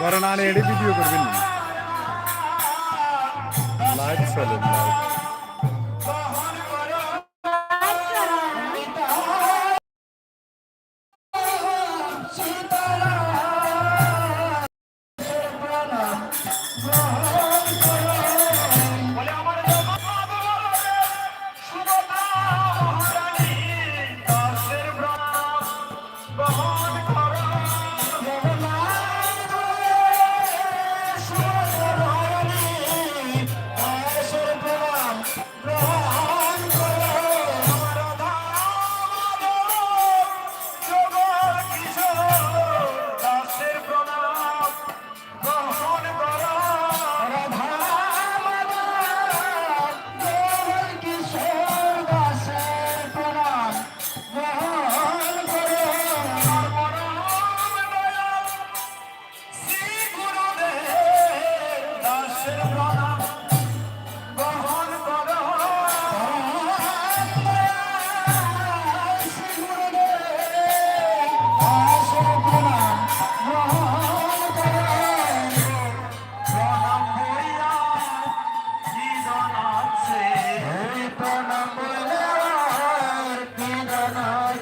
ধরেন আর এডি ভিডিও করবেন না। লাইভ Oh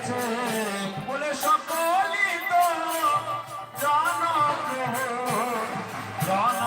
গেছে। বলে সকলি তো জানো জানো